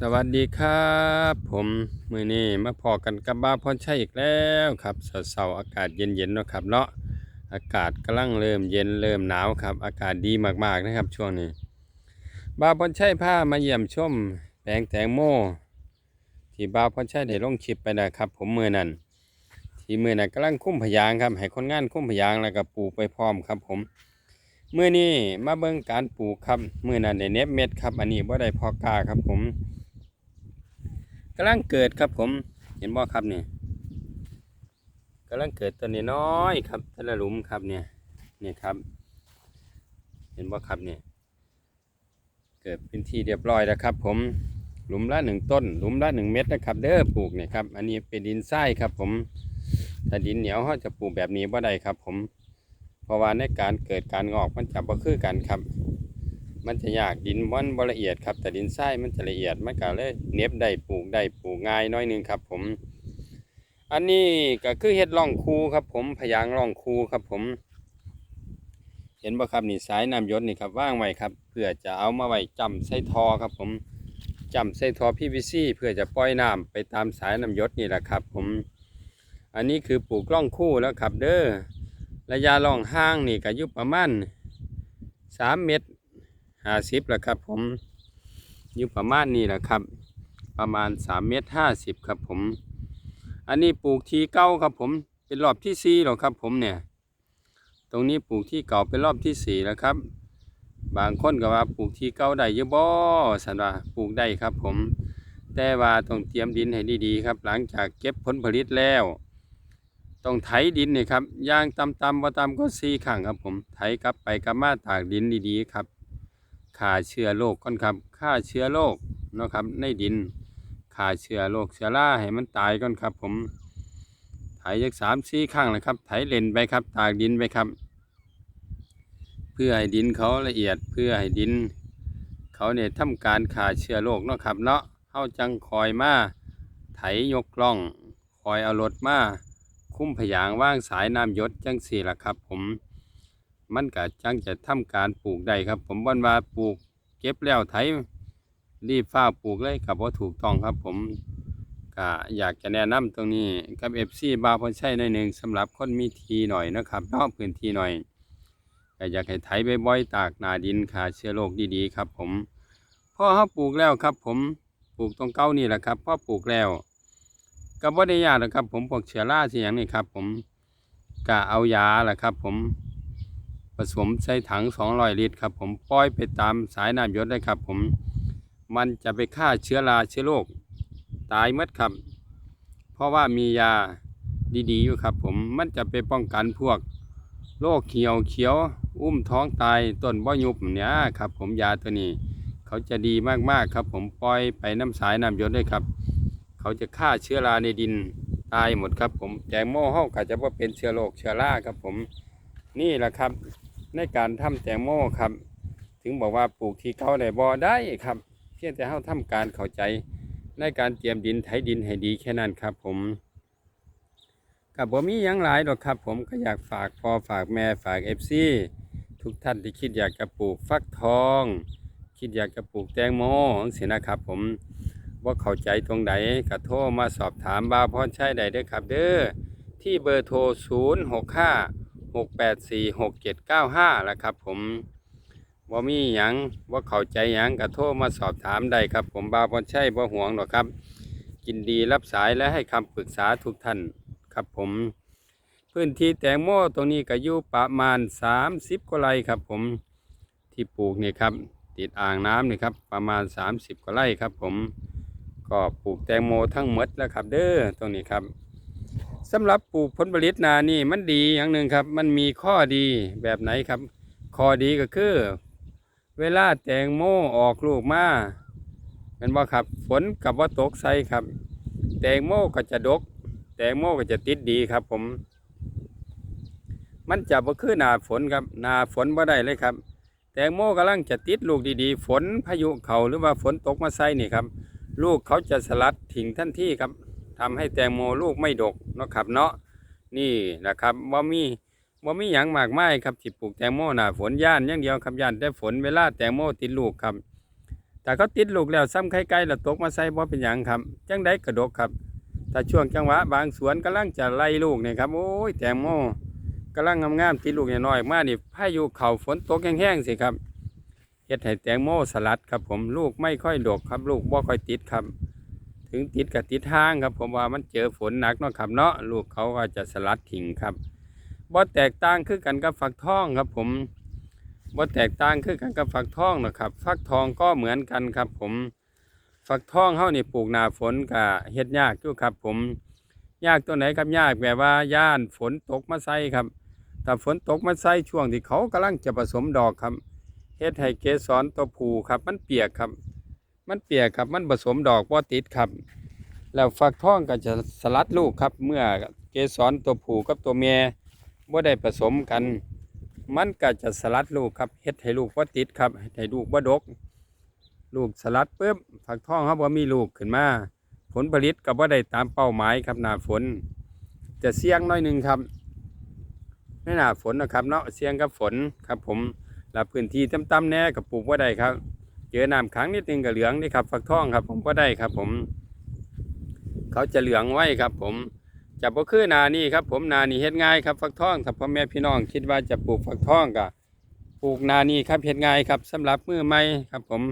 สวัสดีครับ ผมมือนี้มาพอกันกับบ้าพรชัยอีกแล้วครับเสาร์อากาศเย็นๆนะครับเนาะอากาศกำลังเริ่มเย็นเริ่มหนาวครับ อากาศดีมากๆนะครับช่วงนี้บ้าพรชัยพามาเยี่ยมชมแปลงแตงโมที่บ้าพรชัยได้ลงคลิปไปนะครับ ผมมือนั้นที่มือนั้นกำลังคุ้มพยางครับให้คนงานคุ้มพยางแล้วก็ปลูกไปพร้อมครับ ผมมื่อนี้มาเบิ่งการปลูกครับมื่อนั้นได้เน็บเม็ดครับ อันนี้บ่ได้พอกาครับผม กำลังเกิดครับผม เห็นบ่ครับเนี่ยกำลังเกิดตัวนี้น้อยครับแต่ละหลุมครับเนี่ยเนี่ยครับ เห็นบ่ครับเนี่ยเกิดเป็นที่เรียบร้อยแล้วครับ ผมหลุมละหนึ่งต้น หลุมละหนึ่งเม็ดนะครับเด้อปลูกเนี่ยครับ อันนี้เป็นดินทรายครับ ผมถ้าดินเหนียวเขาจะปลูกแบบนี้บ่ได้ครับ ผม เพราะว่าในการเกิดการงอกมันจะบ่คือกันครับ มันจะยากดินมันบละเอียดครับ แต่ดินทรายมันจะละเอียดมันก็เลยเน็บได้ปลูกได้ปลูกง่ายน้อยนึงครับ ผม อันนี้ก็คือเฮ็ดร่องคูครับ ผมพยางร่องคูครับ ผม เห็นบ่ครับนี่สายน้ำยศนี่ครับว่างไว้ครับ เพื่อจะเอามาไว้จำใส่ทอครับ ผมจำใส่ทอ PVC เพื่อจะปล่อยน้ำไปตามสายน้ำยศนี่แหละครับ ผม อันนี้คือปลูกร่องคู่แล้วครับ เด้อระยะล่องห้างนี่ก็ยู่ประมาณสามเมตร ห้าสิบแหละครับ ผมอยู่ประมาณนี้แหละครับ ประมาณสามเมตรห้าสิบครับผม อันนี้ปลูกทีเก้าครับผมเป็นรอบที่สี่หรอครับ ผมเนี่ย ตรงนี้ปลูกที่เก่าเป็นรอบที่สี่แล้วครับ บางคนก็ว่าปลูกที่เก่าได้เยอะบ่สันว่าปลูกได้ครับ ผม แต่ว่าต้องเตรียมดินให้ดีๆครับ หลังจากเก็บผลผลิตแล้วต้องไถดินนี่ครับย่างตำตำบ่ตำก็สี่ขังครับผมไถกลับไปกลับมาตากดินดีๆครับ ฆ่าเชื้อโรคก่อนครับฆ่าเชื้อโรคเนาะครับในดินฆ่าเชื้อโรคเชื้อราให้มันตายก่อนครับ ผมไถยักสามสี่ข้างเลยครับไถเล่นไปครับ ตากดินไปครับ เพื่อให้ดินเขาละเอียดเพื่อให้ดิน เขาเนี่ยทำการฆ่าเชื้อโรคเนาะครับเนาะเฮาจังคอยมาไถยกล่อง คอยเอารถมาคุ้มพยางว่างสายน้ำยศจังสี่ละครับ ผม มันก็จังจะทำการปลูกได้ครับ ผมวันว่าปลูกเก็บแล้วไถรีบฟ้าวปลูกเลยกับว่าถูกต้องครับ ผมก็อยากจะแนะนำตรงนี้กับเอฟซีบาพอใช่ในหนึ่งสำหรับคนมีทีหน่อยนะครับนอกพื้นที่หน่อยก็อยากให้ไถบ่อยๆตากนาดินขาเชื้อโรคดีๆครับ ผมพอเขาปลูกแล้วครับ ผมปลูกตรงเก้านี่แหละครับพอปลูกแล้วก็บ่ได้ยากหรอกครับ ผมพวกเชื้อราที่อย่างนี้ครับ ผมก็เอายาแหละครับ ผม ผสมใส่ถัง 200 ลิตรครับผมปล่อยไปตามสายน้ำหยดได้ครับผมมันจะไปฆ่าเชื้อราเชื้อโรคตายหมดครับ เพราะว่ามียาดีๆอยู่ครับผมมันจะไปป้องกันพวกโรคเขียวเขียว อุ้มท้องตายต้นบ่ยุบเนี่ยครับ ผมยาตัวนี้ เขาจะดีมากๆครับ ผมปล่อยไปน้ำสายน้ำหยดได้ครับ เขาจะฆ่าเชื้อราในดินตายหมดครับผมแตงโมเฮาก็จะว่าเป็นเชื้อโรคเชื้อราครับผมนี่แหละครับ ในการทำแตงโมครับ ถึงบอกว่าปลูกที่เขาได้บ่ได้ครับ เพียงแต่เฮาทำการเข้าใจในการเตรียมดินไถดินให้ดีแค่นั้นครับ ผมกับผมมียังหลายดอกครับ ผมก็อยากฝากพ่อฝากแม่ฝากเอฟซีทุกท่านที่คิดอยากจะปลูกฟักทอง คิดอยากจะปลูกแตงโมจังซี่นะครับ ผมว่าเข้าใจตรงไหนก็โทรมาสอบถามบาวพรชัยได้เด้อครับ เด้อที่เบอร์โทร 0 6 5 6 8 4 6 7 9 5แล้วครับ ผมว่ามีหยังว่าเข้าใจหยังก็โทรมาสอบถามได้ครับ ผมบาวพรชัยบ่ห่วงหรอกครับกินดีรับสายและให้คำปรึกษาทุกท่านครับผม พื้นที่แตงโมตรงนี้ก็อยู่ประมาณ 30กว่าไร่ครับ ผมที่ปลูกนี่ครับ ติดอ่างน้ำนี่ครับประมาณ 30กว่าไร่ครับ ผมก็ปลูกแตงโมทั้งหมดแล้วครับ เด้อตรงนี้ครับ สำหรับปลูกผลผลิตนานี่มันดีอย่างหนึ่งครับ มันมีข้อดีแบบไหนครับ ข้อดีก็คือ เวลาแตงโมออกลูกมาเป็นว่าครับ ฝนกับว่าตกใส่ครับ แตงโมก็จะดก แตงโมก็จะติดดีครับ ผม มันจะบ่คือหนาฝนครับหนาฝนบ่ได้เลยครับ แตงโมกำลังจะติดลูกดีๆ ฝนพายุเขาหรือว่าฝนตกมาใส่นี่ครับ ลูกเขาจะสลัดทิ้งทันทีครับ ทำให้แตงโมลูกไม่ดกเนาะครับเนาะนี่นะครับว่ามีว่ามีอย่างมากมายครับที่ปลูกแตงโมหนาฝนย่านอย่างเดียวครับย่านแต่ฝนเวลาแตงโมติดลูกครับ แต่เขาติดลูกแล้วซ้ำไข่ไก่แล้วตกมาใส่บ่เป็นหยังครับจังได้กระดกครับถ้าช่วงจังหวะบางสวนกำลังจะไล่ลูกเนี่ยครับโอ้ยแตงโมกำลังงามๆติดลูกน้อยมากนี่พายุเข่าฝนตกแห้งๆสิครับเฮ็ดให้แตงโมสลัดครับผมลูกไม่ค่อยดกครับ ลูกบ่ค่อยติดครับ ถึงติดกับติดทางครับ ผมว่ามันเจอฝนหนักเนาะครับเนาะลูกเขาก็จะสลัดทิ้งครับบ่แตกต่างคือกันกับฝักทองครับ ผมบ่แตกต่างคือกันกับฝักทองนะครับฟักทองก็เหมือนกันครับ ผมฝักทองเฮานี่ปลูกหนาฝนก็เฮ็ดยากอยู่ครับ ผมยากตัวไหนครับยากแบบว่าย่านฝนตกมาใส่ครับถ้าฝนตกมาใส่ช่วงที่เขากำลังจะผสมดอกครับเฮ็ดให้เกสรตัวผูครับ มันเปียกครับ มันเปียกครับมันผสมดอกบ่ติดครับ แล้วฝักทองก็จะสลัดลูกครับ เมื่อเกสรตัวผู้กับตัวเมียบ่ได้ผสมกัน มันก็จะสลัดลูกครับเฮ็ดให้ลูกบ่ติดครับให้ลูกบ่ดก ลูกสลัดปุ๊บฝักทองเขาบ่มีลูกขึ้นมา ผลผลิตก็บ่ได้ตามเป้าหมายครับหน้าฝน จะเสี่ยงน้อยหนึ่งครับในหน้าฝนนะครับเนาะเสี่ยงกับฝนครับ ผมแล้วพื้นที่ต่ำๆแน่กับปลูกบ่ได้ครับ เจอน้ำขังนิดนึงก็เหลืองนี่ครับฝักทองครับ ผมก็ได้ครับ ผม เขาจะเหลืองไว้ครับ ผมจะบ่คือนานี่ครับ ผมนานี่เฮ็ดง่ายครับฝักทองถ้าพ่อแม่พี่น้องคิดว่าจะปลูกฝักทองก็ปลูกนานี่ครับเฮ็ดง่ายครับสำหรับมือใหม่ครับ ผม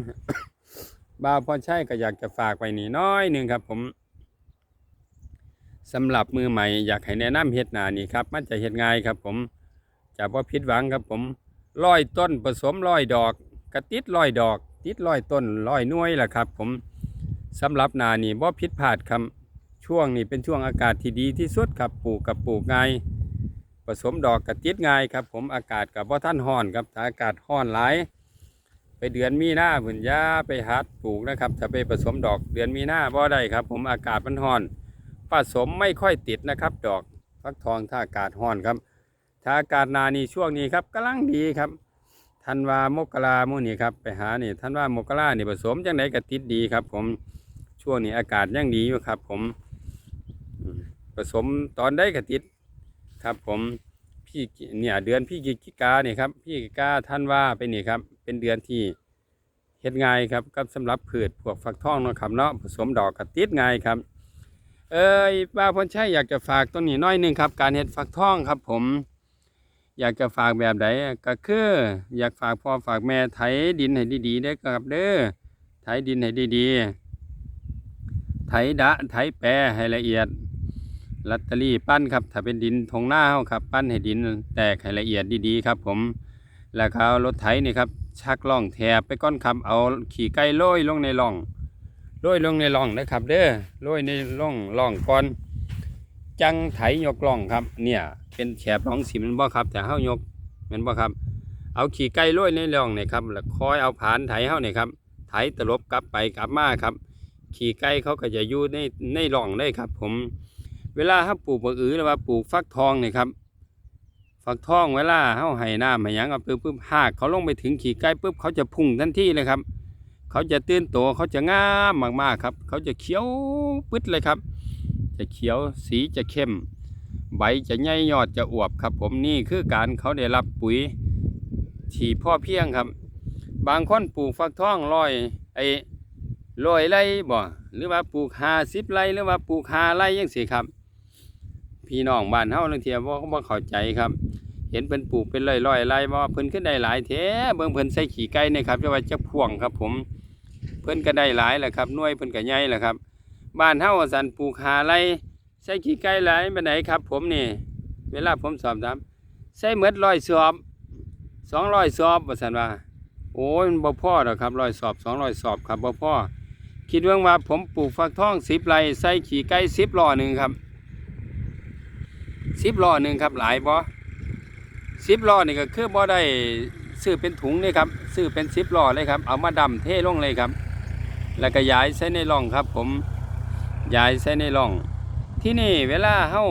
บ่าวพอใช่ก็อยากจะฝากไว้นี่น้อยหนึ่งครับ ผมสำหรับมือใหม่อยากให้แนะนำเฮ็ดนานี่ครับ มันจะเฮ็ดง่ายครับ ผมจะบ่ผิดหวังครับ ผมร้อยต้นผสมร้อยดอกกระติดร้อยดอก ติดร้อยต้นร้อยน่วยแหละครับ ผมสำหรับนานี่บ่ผิดพลาดครับช่วงนี้เป็นช่วงอากาศที่ดีที่สุดครับปลูกกับปลูกง่ายผสมดอกกระติดง่ายครับ ผมอากาศกับบ่ท่านร้อนครับถ้าอากาศร้อนหลายไปเดือนมีหน้าพุ่นยาไปหัดปลูกนะครับ ถ้าไปผสมดอกเดือนมีหน้าบ่ได้ครับ ผมอากาศมันร้อนผสมไม่ค่อยติดนะครับ ดอกฟักทองถ้าอากาศร้อนครับ ถ้าอากาศนานี่ช่วงนี้ครับกำลังดีครับ ธันวามกราโมนี่ครับไปหานี่ธันวามกรานี่ผสมจังไดก็ติดดีครับ ผมช่วงนี้อากาศยังดีอยู่ครับ ผมผสมตอนได้ก็ติดครับ ผมพี่เนี่ยเดือนพี่กิกาเนี่ยครับพี่กิกาธันว่าไปนี่ครับ เป็นเดือนที่เฮ็ดง่ายครับกับสำหรับพืชพวกฟักทองนะครับเนาะผสมดอกกระติดง่ายครับ เอ้ยป้าพรชัยอยากจะฝากต้นนี้น้อยหนึงครับ การเฮ็ดฟักทองครับ ผม อยากจะฝากแบบใดก็คืออยากฝากพ่อฝากแม่ไถดินให้ดีๆได้อครับเด้อไถดินให้ดีๆไถดะไถแปรให้ละเอียดลัตเตอรี่ปั้นครับถ้าเป็นดินทงหน้าเฮาครับ ปั้นให้ดินแตกให้ละเอียดดีๆครับ ผมแล้วก็เอารถไถนี่ครับชักล่องแถบไปก้อนครับเอาขี่ไก่โรยลงในร่องโรยลงในร่องนะครับ เด้อโรยในร่องร่องก่อน จังไถยกล่องครับ เนี่ย เป็นแฉบร้องสีมันบ่ครับแต่เฮายกแมันบ่ครับ เอาขี่ไก่โรยในร่องเนี่ยครับแล้วคอยเอาผานไถเฮาเนี่ยครับไถตลบกลับไปกลับมาครับ ขี่ไก่เขาก็จะอยู่ในในร่องได้ครับ ผม เวลาเฮาปลูกมะอือหรือว่าปลูกฟักทองเนี่ยครับฟักทองเวลาเฮาให้น้ำให้หยังเอาปุ๊บปุ๊บหากเขาลงไปถึงขี่ไก่ปุ๊บเขาจะพุ่งทันทีเลยครับ เขาจะตื่นตัวเขาจะงามมากๆครับ เขาจะเขียวปึ๊ดเลยครับ จะเขียวสีจะเข้ม ใบจะใหญ่ยอดจะอวบครับ ผมนี่คือการเขาได้รับปุ๋ยที่พ่อเพียงครับ บางคนปลูกฟักทองร้อยไอ้ร้อยไรบ่หรือว่าปลูกหาสิบไรหรือว่าปลูกหาไรยังสิครับ พี่น้องบ้านเฮาลางเทียบ่บ่เข้าใจครับ เห็นเพิ่นปลูกเป็นร้อยไรบ่เพิ่นขึ้นได้หลายแท้เบิ่งเพิ่นใส่ขี้ไก่นี่ยครับจะว่าจะพ่วงครับ ผม เพิ่นก็ได้หลายแหละครับน่วยเพิ่นก็ใหญ่แหละครับ บ้านเฮาว่าสันปลูกหาไรใส่ขี้ไก่หลายไปไหนครับ ผมนี่ เวลาผมสอบถามใส่เหมือนร้อยสอบสองร้อยสอบว่าสันว่า โอ้ยมันบ่พ่อหรอกครับร้อยสอบสองร้อยสอบครับบ่พ่อคิดเรื่องว่าผมปลูกฟักทองสิบไรใส่ขี้ไก่สิบล้อหนึ่งครับสิบล้อหนึ่งครับหลายบ่สิบล้อนี่ก็คือบ่ได้ซื้อเป็นถุงนี่ครับซื้อเป็นสิบล้อเลยครับ เอามาดำเทลงเลยครับ แล้วก็ย้ายใส่ในร่องครับ ผม ย้ายใส่ในร่อง ที่นี่เวลาเฮา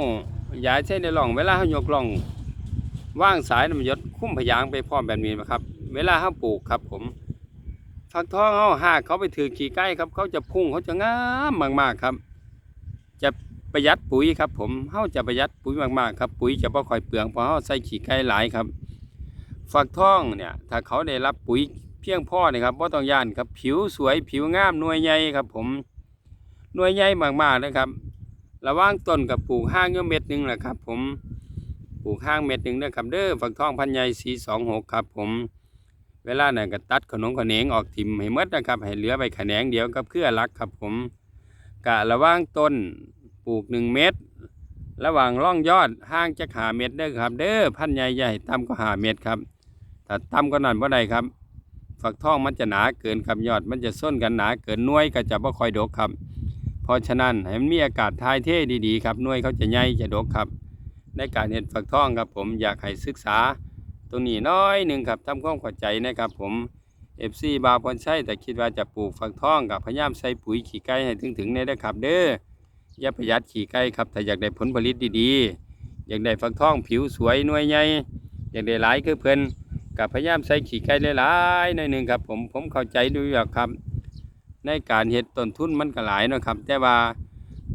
ย้ายใส่ในร่อง เวลาเฮายกร่องว่างสายน้ำยศคุ้มพยางไปพร้อมแบบนี้นะครับ เวลาเฮาปลูกครับผมฟักทองเฮาหากเขาไปถือขี้ใกล้ครับ เขาจะพุ่งเขาจะงามมากๆครับ จะประหยัดปุ๋ยครับ ผมเฮาจะประหยัดปุ๋ยมากๆครับปุ๋ยจะบ่ค่อยเปลืองเพราะเฮาใส่ขี้ไก่หลายครับฝักทองเนี่ยถ้าเขาได้รับปุ๋ยเพียงพอเนี่ยครับบ่ต้องย่านครับ ผิวสวยผิวงามนวยใหญ่ครับผม หน่วยใหญ่มากๆเลยครับ ระหว่างต้นกับปลูกห้างเม็ดหนึ่งแหละครับ ผมปลูกห้างเม็ดหนึ่งเด้อครับเด้อฝักทองพันใหญ่426ครับ ผม เวลานั้นก็ตัดขนมขะแหนงออกทิ่มให้หมดนะครับ ให้เหลือไปแหนงเดียวกับเครือรักครับ ผมกะระหว่างต้นปลูกหนึ่งเม็ดระหว่างร่องยอดห่างจากหาเม็ดเด้อครับ เด้อพันใหญ่ใหญ่ต่ำก็หาเม็ดครับถ้าต่ำก็นั่นบ่ได้ครับฝักทองมันจะหนาเกินครับยอดมันจะส้นกันหนาเกินน่วยก็จะบ่ค่อยดกครับ เพราะฉะนั้นให้มันมีอากาศทายเท่ดีๆครับน่วยเขาจะใหญ่จะดกครับ ในการเห็นฝักทองครับผมอยากให้ศึกษา ตรงนี้น้อยหนึ่งครับทำความเข้าใจนะครับผมเอฟซีบาพรชัยแต่คิดว่าจะปลูกฝักทองกับพยายามใส่ปุ๋ยขี้ไก่ให้ถึงๆเนี่ยนะครับ เด้ออย่าประหยัดขี้ไก่ครับถ้าอยากได้ผลผลิตดีๆ อยากได้ฝักทองผิวสวยน่วยใหญ่อยากได้หลายคือเพิ่นกับพยายามใส่ขี้ไก่หลายๆหน่อยหนึ่งครับผมผมเข้าใจดูอยู่ครับ ในการเฮ็ดต้นทุนมันก็หลายนะครับ แต่ว่า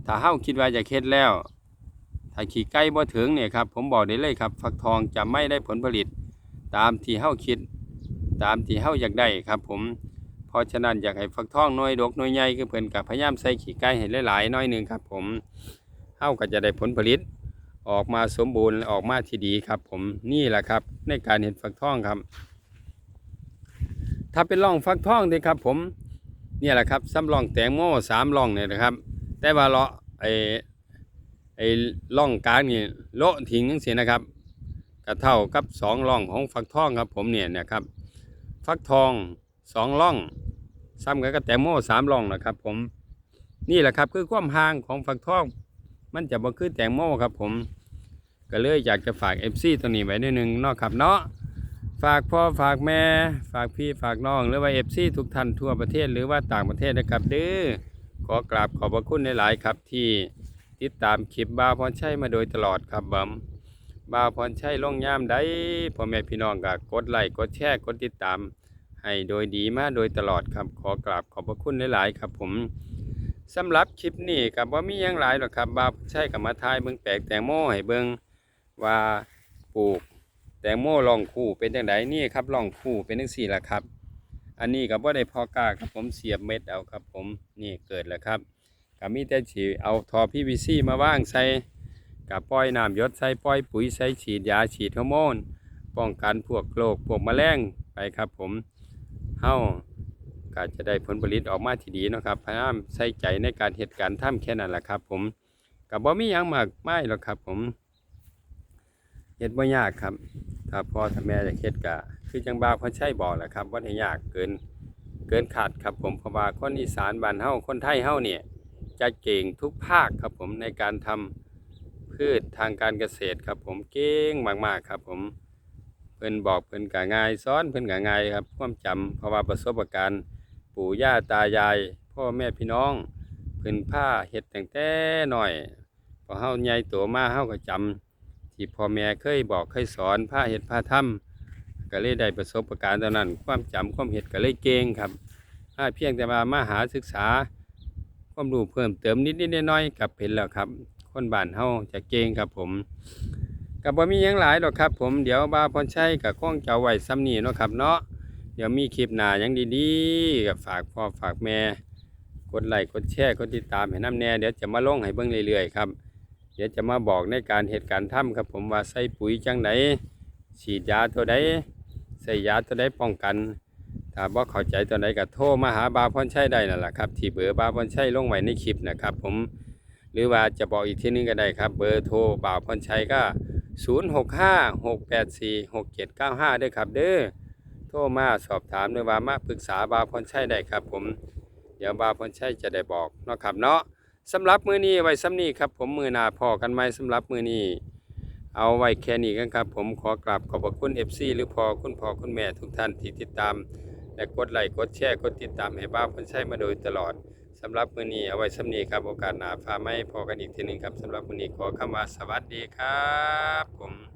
ถ้าเฮาคิดว่าจะเฮ็ดแล้ว ถ้าขี้ไก่บ่ถึงเนี่ยครับผมบอกได้เลยครับ ฟักทองจะไม่ได้ผลผลิต ตามที่เฮาคิด ตามที่เฮาอยากได้ครับ ผมเพราะฉะนั้นอยากให้ฟักทองน้อยดกน้อยใหญ่คือเพิ่นกับพยายามใส่ขี้ไก่ให้หลายๆน้อยหนึ่งครับ ผมเฮาก็จะได้ผลผลิตออกมาสมบูรณ์ออกมาที่ดีครับ ผมนี่แหละครับ ในการเห็นฟักทองครับ ถ้าเป็นร่องฟักทองด้ครับ ผม เนี่ยแหละครับซ้ำร่องแตงโมสามร่องเนี่ยนะครับ แต่ว่าเลาะไอ้ไอ้ร่องกลางนี่โละทิ้งจังซี่นะครับก็เท่ากับสองร่องของฟักทองครับผมเนี่ยนะครับ ฟักทองสองร่องซ้ำกันก็แตงโมสามร่องนะครับ ผมนี่แหละครับคือความห่างของฟักทอง มันจะบ่คือแตงโมครับผม ก็เลยอยากจะฝากเอฟซีตัวนี้ไว้นิดนึงเนาะครับเนาะ ฝากพ่อฝากแม่ ฝากพี่ฝากน้องหรือว่าเอฟซีทุกท่านทั่วประเทศหรือว่าต่างประเทศนะครับเด้อขอกราบขอบพระคุณในหลายครับที่ติดตามคลิปบ่าวพรชัยมาโดยตลอดครับบัมบ่าวพรชัยลงย่ามได้พ่อแม่พี่น้องก็กดไลค์กดแชร์กดติดตาม ให้โดยดีมาโดยตลอดครับ ขอกราบขอบพระคุณหลายๆครับ ผมสำหรับคลิปนี้กับว่ามีหยังหลายหรอกครับบ่าวพรชัยกับมาทายเบิ่งแปลกแตงโมให้เบิ่งว่าปลูก แตงโมลองคู่เป็นจังไดนี่ครับลองคู่เป็นจังซี่ละครับ อันนี้ก็บ่ได้พอกาครับผมเสียบเม็ดเอาครับ ผมนี่เกิดแล้วครับก็มีแต่สิเอาทอ PVC มาวางใส่กับปล่อยน้ำยศใส่ปล่อยปุ๋ยใส่ฉีดยาฉีดฮอร์โมนป้องกันพวกโรคพวกแมลงไปครับ ผมเฮาก็จะได้ผลผลิตออกมาที่ดีนะครับพยายามใส่ใจในการเหตุการณ์ทำแค่นั้นแหละครับ ผมกับบ่มียังมากไม่หรอกครับ ผม เฮ็ดบ่ยากครับ ถ้าพ่อถ้าแม่อยากเฮ็ดก็คือจังบ่าวเขาใช้บอกแหละครับว่าให้ยากเกินเกินขาดครับผมเพราะว่าคนอีสานบ้านเฮาคนไทยเฮาเนี่ยจะเก่งทุกภาคครับผมในการทำพืชทางการเกษตรครับผมเก่งมากๆครับผมเพิ่นบอกเพิ่นกะง่ายซ้อนเพิ่นกะง่ายครับความจำเพราะว่าประสบการณ์ปู่ย่าตายาย พ่อแม่พี่น้องเพิ่นผ้าเฮ็ดตั้งแต่น้อยพอเฮาใหญ่โตมาเฮาก็จำ ที่พ่อแม่เคยบอกเคยสอนผ้าเฮ็ดผ้าทำก็เลยได้ประสบการณ์ตอนนั้น ความจำความเฮ็ดก็เลยเก่งครับถ้าเพียงแต่ว่ามาหาศึกษา ความรู้เพิ่มเติมนิดๆน้อยๆกับเป็นแล้วครับ คนบ้านเฮาจะเก่งครับผมกับบ่มียังหลายดอกครับ ผมเดี๋ยวบาพรชัยกับข้องเจ้าไว้ซ้ำนี่เนาะครับเนาะเดี๋ยวมีคลิปหนายังดีๆกับฝากพ่อฝากแม่ กดไลค์กดแชร์กดติดตามให้น้ำแน่เดี๋ยวจะมาลงให้เบิ่งเรื่อยๆครับ ดี๋ยวจะมาบอกในการเหตุการณ์ทำครับ ผมว่าใส่ปุ๋ยจังไหนฉีดยาตัวใดใส่ยาตัวใดป้องกัน ถ้าบ่เข้าใจตัวไหนก็โทรมาหาบาวพรชัยได้นั่นแหละครับ ที่เบอร์บาวพรชัยลงไว้ในคลิปนะครับ ผมหรือว่าจะบอกอีกที่นึงก็ได้ครับ เบอร์โทรบาวพรชัยก็ 0 6 5 6 8 4 6 7 9 5ด้วยครับเด้อโทรมาสอบถามหรือว่ามาปรึกษาบาวพรชัยได้ครับ ผม เดี๋ยวบาวพรชัยจะได้บอกเนาะครับเนาะ สำหรับมือนี้ไว้ซ้ำนี้ครับ ผมมือหนาพอกันไหมสำหรับมือนี้เอาไว้แค่นี้กันครับ ผมขอกราบขอบพระคุณ FC หรือพอคุณพ่อคุณแม่ทุกท่านที่ติดตาม และกดไลค์กดแชร์กดติดตามให้บ้าวพรชัยมาโดยตลอดสำหรับมือนี้เอาไว้สำนีครับโอกาสหนาฟ้าไม่พอกันอีกทีหนึงครับสำหรับมือนี้ขอคำว่าสวัสดีครับ ผม